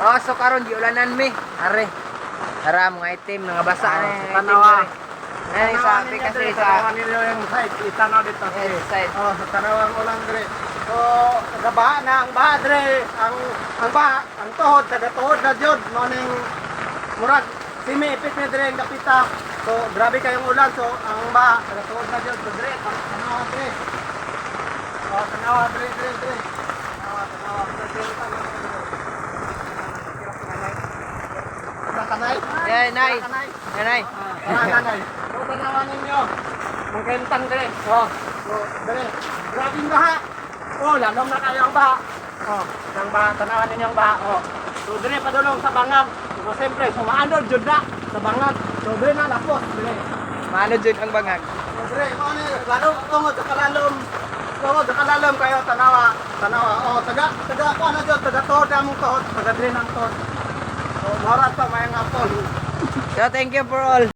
Oh, so karon di ulanan mi. Are. Ara mga item nga basa Ah, na sa yung item tanawa. Ay, sabi kasi sa ninyo yung side. Itanaw dito. yes, side. Oh, sa tanawang ulang dire. So, nagabaha na ang baha dire. Ang ang baha, ang tuhod, taga tuhod na jud mo ning murag simi ipit ni dire ang kapita. So, grabe kayong ulan. So, ang baha, taga tuhod na jud. Dire, tanawa dire. Oh, tanawa dire, dire, dire. Tanawa, tanawa, Kanay? Yan, nay. Kanay? Yan, nay. Ah, nanay. So, tanawan ninyo. Ang kentang dire. Oh, so, dire. Grabing baha. Oh, lalong na kayo ang baha. Oh, ang baha. Tanawan ninyo ang baha. Oh. So, dire padulong sa bangag. So, siyempre, sumaanod jud na sa bangag. So, dire na lapos. Dire. Mano jud ang bangag. So, mo ni, lalong, tungod sa kalalom. Tungod sa kalalom kayo, tanawa. Tanawa. Oh, taga, taga, na jud, taga tuhod na mong tuhod. Taga dire ng tuhod. So, marat pa, mayang. So, thank you for all.